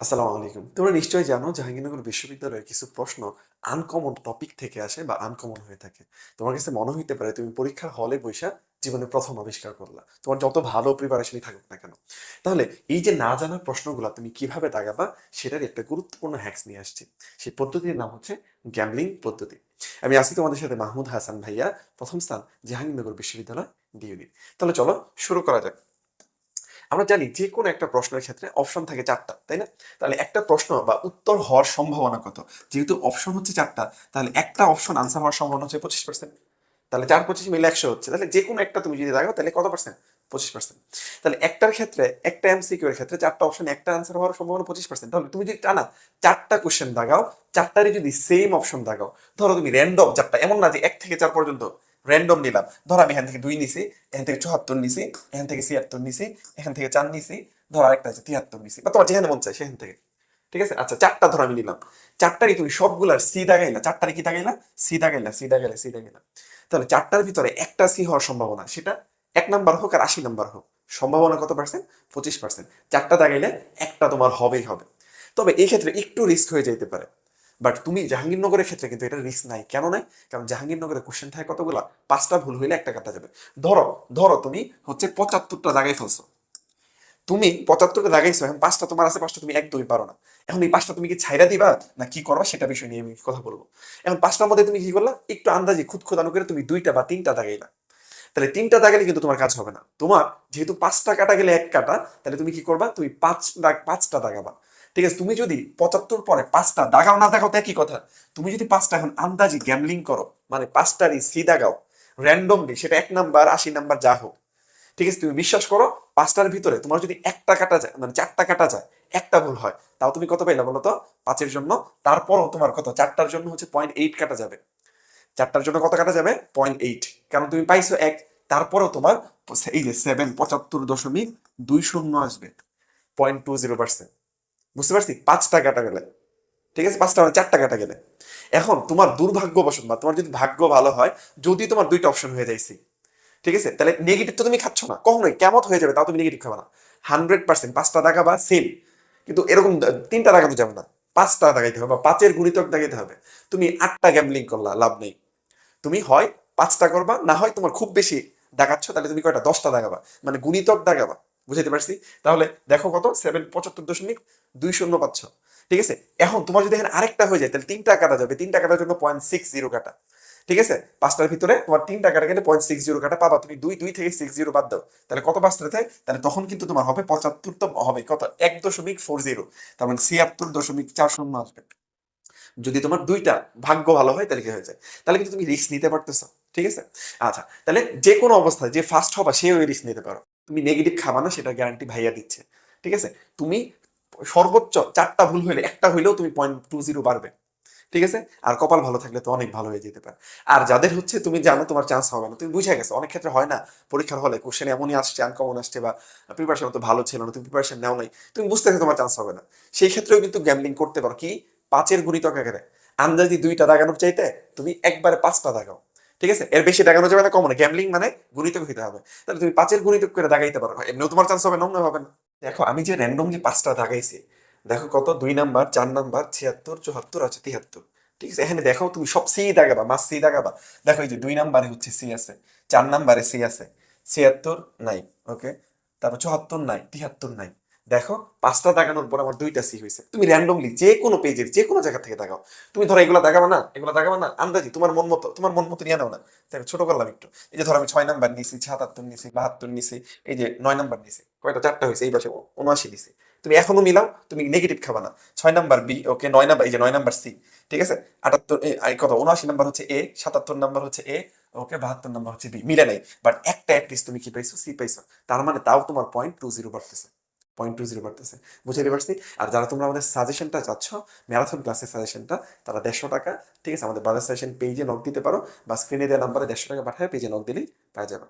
আসসালামু আলাইকুম। তোমরা নিশ্চয়ই জানো জাহাঙ্গীরনগর বিশ্ববিদ্যালয়ের কিছু প্রশ্ন আনকমন টপিক থেকে আসে বা আনকমন হয়ে থাকে। তোমার কাছে মনে হইতে পারে তুমি পরীক্ষার হলে বৈশা জীবনে প্রথম আবিষ্কার করলা। তোমার যত ভালো প্রিপারেশনই থাকুক না কেন। তাহলে এই যে না জানা প্রশ্নগুলো তুমি কীভাবে দাগাবা সেটার একটা গুরুত্বপূর্ণ হ্যাক্স নিয়ে আসছি। সেই পদ্ধতির নাম হচ্ছে গ্যামলিং পদ্ধতি। আমি আজকে তোমাদের সাথে মাহমুদ হাসান ভাইয়া, প্রথম স্থান জাহাঙ্গীরনগর বিশ্ববিদ্যালয় ডিউনিট তাহলে চলো শুরু করা যাক। আমরা জানি যে কোনো একটা প্রশ্নের ক্ষেত্রে অপশন থাকে চারটা, তাই না? তাহলে একটা প্রশ্ন বা উত্তর হওয়ার সম্ভাবনা কত? যেহেতু অপশন হচ্ছে চারটা, তাহলে একটা অপশন আনসার হওয়ার সম্ভাবনা হচ্ছে পঁচিশ পার্সেন্ট তাহলে চার পঁচিশ মিলে একশো হচ্ছে, তাহলে যে কোনো একটা তুমি যদি দাগাও, তাহলে কত পার্সেন্ট পঁচিশ পার্সেন্ট তাহলে একটার ক্ষেত্রে, একটা এমসিকিউ এর ক্ষেত্রে চারটা অপশন একটা আনসার হওয়ার সম্ভাবনা পঁচিশ পার্সেন্ট তাহলে তুমি যদি টানা চারটা কোশ্চেন দাগাও, চারটারই যদি সেম অপশন দাগাও, ধরো তুমি র্যান্ডম চারটা, এমন না যে এক থেকে চার পর্যন্ত র্যান্ডম নিলাম। ধর আমি এখান থেকে দুই নিছি, এখান থেকে চুয়াত্তর নিছি, এখান থেকে ছিয়াত্তর নিছি, এখান থেকে চার নিছি, ধর আরেকটা আছে তিয়াত্তর নিছি। বা তোমার যেখানে মন চাই সেখান থেকে। ঠিক আছে? আচ্ছা চারটা ধর আমি নিলাম। চারটারই তুমি সবগুলার সি দাগাইলা। চারটারই কি দাগাইলা? সি দাগাইলা সি দাগাইলা সি দাগাইলা। তাহলে চারটার ভিতরে একটা সি হওয়ার সম্ভাবনা সেটা এক নাম্বার হোক আর আশি নাম্বার হোক। সম্ভাবনা কত পার্সেন্ট পঁচিশ পার্সেন্ট চারটা দাগাইলে একটা তোমার হবেই হবে। তবে এই ক্ষেত্রে একটু রিস্ক হয়ে যেতে পারে। বাট তুমি জাহাঙ্গীরনগরের ক্ষেত্রে কিন্তু এটা রিস্ক নাই। কেন নাই কারণ জাহাঙ্গীরনগরের কোশ্চেন থাকে কতগুলা? পাঁচটা ভুল হইলে একটা কাটা যাবে। ধরো ধরো তুমি হচ্ছে পঁচাত্তরটা জায়গায় ফেলছো। তুমি পঁচাত্তরটা লাগাইছো, এখন পাঁচটা তোমার আছে, পাঁচটা তুমি একদমই পারো না। এখন এই পাঁচটা তুমি কি ছাইরা দিবা, না কি করবা, সেটা বিষয় নিয়ে আমি কথা বলব। এখন পাঁচটার মধ্যে তুমি কি করলা? একটু আন্দাজে খুদ খোদানো করে তুমি দুইটা বা তিনটা দাগাইলা তাহলে তিনটা দাগালে কিন্তু তোমার কাজ হবে না। তোমার যেহেতু পাঁচটা কাটা গেলে এক কাটা, তাহলে তুমি কি করবা? তুমি পাঁচ দাগ, পাঁচটা দাগাবা। ঠিক আছে, তুমি যদি পঁচাত্তর পরে পাঁচটা দাগাও, না দাগাও একই কথা? তুমি যদি পাঁচটা এখন আন্দাজি গ্যামলিং করো মানে পাঁচটারই সি দাগাও র্যান্ডমলি সেটা এক নাম্বার, আশি নাম্বার, যা হোক। ঠিক আছে, তুমি বিশ্বাস করো, পাঁচটার ভিতরে তোমার যদি একটা কাটা যায় মানে চারটা কাটা যায়, একটা ভুল হয়, তাও তুমি কত পাইলা বলো তো পাঁচের জন্য। তারপরও তোমার কত? চারটার জন্য হচ্ছে পয়েন্ট এইট কাটা যাবে। চারটার জন্য কত কাটা যাবে? পয়েন্ট এইট কারণ তুমি পাইছো এক। তারপরেও তোমার এই যে সেভেন পঁচাত্তর দশমিক দুই শূন্য আসবে পয়েন্ট টু জিরো পার্সেন্ট বুঝতে পারছি? পাঁচটা কাটা গেলে। ঠিক আছে? পাঁচটা মানে চারটা কাটা গেলে। এখন তোমার দুর্ভাগ্য দুর্ভাগ্যবশত বা তোমার যদি ভাগ্য ভালো হয়, যদি তোমার দুইটা অপশন হয়ে যাইছি ঠিক আছে? তাহলে নেগেটিভ তো তুমি খাচ্ছ না। কখনোই। কেমন হয়ে যাবে, তাও তুমি নেগেটিভ খাবে না। হান্ড্রেড পার্সেন্ট পাঁচটা টাকা বা সেম কিন্তু এরকম তিনটা টাকা তো যাবে না। পাঁচটা দাগাইতে হবে বা পাঁচের গুণিতক দাগাইতে হবে। তুমি আটটা গ্যামলিং করলা, লাভ নেই। তুমি হয় পাঁচটা করবা, না হয় তোমার খুব বেশি দাগাচ্ছ তাহলে তুমি কয়টা? দশটা দাগাবা মানে গুণিতক দাগাবা বুঝাইতে পারছি? তাহলে দেখো কত? সেভেন পঁচাত্তর দশমিক দুই শূন্য পাচ্ছ। ঠিক আছে? এখন তোমার যদি এখানে আরেকটা হয়ে যায়, তাহলে তিনটা কাটা যাবে। তিনটা কাটার জন্য পয়েন্ট সিক্স জিরো কাটা। ঠিক আছে? পাঁচটার ভিতরে তোমার তিনটা কাটা গেলে পয়েন্ট সিক্স জিরো কাটা পাবা। তুমি দুই দুই থেকে সিক্স জিরো বাদ দাও। তাহলে কত পাঁচটাতে তাহলে তখন কিন্তু তোমার হবে পঁচাত্তর তো হবে। কত? এক দশমিক ফোর জিরো তার মানে ছিয়াত্তর দশমিক চার শূন্য আসবে। যদি তোমার দুইটা ভাগ্য ভালো হয়, তাহলে কি হয়ে যায়? তাহলে কিন্তু তুমি রিস্ক নিতে পারতেছো। ঠিক আছে? আচ্ছা তাহলে যে কোনো অবস্থায় যে ফার্স্ট হবা সে ওই রিস্ক নিতে পারো। তুমি নেগেটিভ খাবা না, সেটা গ্যারান্টি ভাইয়া দিচ্ছে। ঠিক আছে? তুমি সর্বোচ্চ চারটা ভুল হইলে, একটা হইলেও তুমি পয়েন্ট টু জিরো বাড়বে। ঠিক আছে? আর কপাল ভালো থাকলে তো অনেক ভালো হয়ে যেতে পারে। আর যাদের হচ্ছে তুমি জানো তোমার চান্স হবে না, তুমি বুঝে গেছো, অনেক ক্ষেত্রে হয় না। পরীক্ষার হলে কোশ্চেন এমনই আসছে আনকমন আসছে বা প্রিপারেশন তো ভালো ছিল না, তুমি প্রিপারেশন নেও নাই, তুমি বুঝতে তোমার চান্স হবে না। সেই ক্ষেত্রেও কিন্তু গ্যামলিং করতে পারো। কি? পাঁচের গুণিতক আন্দাজি দুইটা দাগানোর চাইতে তুমি একবারে পাঁচটা দাগাও। ঠিক আছে? এর বেশি দাগানো যাবে না, কমনে। গ্যামলিং মানে গুণিতক হইতে হবে। তাহলে তুমি পাঁচের গুণিতক করে দাগাইতে পারো। এমনিও তোমার চান্স হবে না হবে না। দেখো, আমি যে র্যান্ডম যে পাঁচটা দাগাইছি, দেখো কত? দুই নাম্বার, চার নাম্বার, ছিয়াত্তর, চুয়াত্তর আছে তিয়াত্তর ঠিক আছে? এখানে দেখো, তুমি সব সি দাগাবা, মাস সি দাগাবা। দেখো, এই যে দুই নাম্বারে হচ্ছে সি আছে, চার নাম্বারে সি আছে, ছিয়াত্তর নাই ওকে তারপর চুয়াত্তর নাই তিয়াত্তর নাই। দেখো, পাঁচটা দাগানোর পর আমার দুইটা সি হয়েছে। তুমি র্যান্ডমলি যে কোনো পেজের যে কোনো জায়গা থেকে দাগাও তুমি ধরো এগুলো দাগাবা না, এগুলো দাগাবা না, আন্দাজি, তোমার মন মতো, তোমার মন মতো নিয়ে নাও না। তাই ছোট করলাম একটু। এই যে ধরো আমি ছয় নাম্বার নিছি, সাতাত্তর নিছি, বাহাত্তর নিছি, এই যে নয় নাম্বার নিছি, কয়টা, চারটা হয়েছে, এই পাশে উনআশি নিছি। তুমি এখনও মিলাও, তুমি নেগেটিভ খাবা না। ছয় নাম্বার বি ওকে নয় নাম্বার এই যে নয় নাম্বার সি ঠিক আছে? আটাত্তর কত? উনআশি নাম্বার হচ্ছে এ সাতাত্তর নাম্বার হচ্ছে এ ওকে বাহাত্তর নাম্বার হচ্ছে বি মিলে নাই। বাট একটা অ্যাটলিস্ট তুমি কি পাইছো? সি পাইছো। তার মানে তাও তোমার পয়েন্ট টু জিরো বাড়তেছে। পয়েন্ট টু জিরো বাড়তেছে। বুঝতে পারছি আর যারা তোমরা আমাদের সাজেশনটা চাচ্ছ ম্যারাথন ক্লাসের সাজেশনটা তারা দেড়শো টাকা, ঠিক আছে? আমাদের বাজার সাজেশন পেজে নক দিতে পারো বা স্ক্রিনে দেওয়া নাম্বারে দেড়শো টাকা পাঠায় পেজে নক দিলেই পাওয়া যাবে।